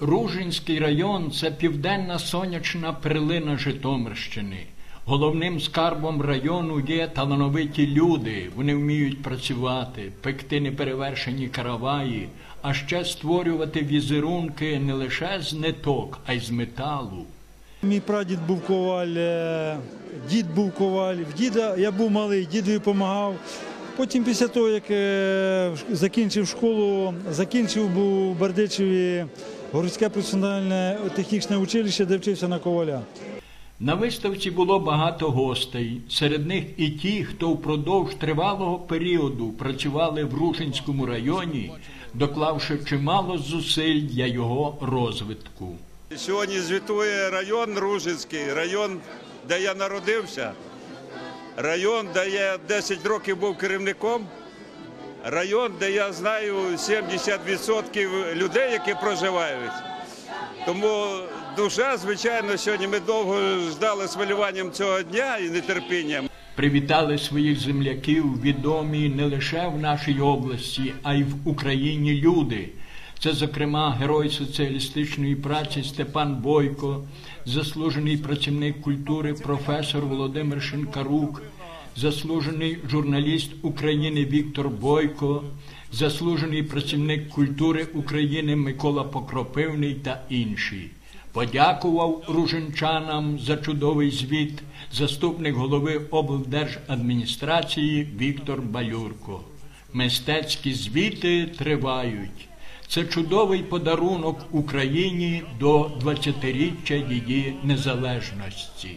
Ружинський район це південна сонячна перлина Житомирщини. Головним скарбом району є талановиті люди. Вони вміють працювати, пекти неперевершені караваї, а ще створювати візерунки не лише з ниток, а й з металу. Мій прадід був коваль, е, дід був коваль. В діда я був малий, дідові допомагав. Потім, після того, як е, закінчив школу, закінчив був Бердичеві городське професіональне технічне училище, де вчився на коваля. На виставці було багато гостей. Серед них і ті, хто впродовж тривалого періоду працювали в Ружинському районі, доклавши чимало зусиль для його розвитку. Сьогодні звітує район Ружинський, район, де я народився, район, де я 10 років був керівником, район, де я знаю 70% людей, які проживають. Тому душа, звичайно, сьогодні ми довго ждали з хвилюванням цього дня і нетерпінням. Привітали своїх земляків відомі не лише в нашій області, а й в Україні люди. Це, зокрема, герой соціалістичної праці Степан Бойко, заслужений працівник культури професор Володимир Шинкарук, заслужений журналіст України Віктор Бойко, заслужений працівник культури України Микола Покропивний та інші. Подякував руженчанам за чудовий звіт заступник голови облдержадміністрації Віктор Балюрко. Мистецькі звіти тривають. Це чудовий подарунок Україні до 20-річчя її незалежності.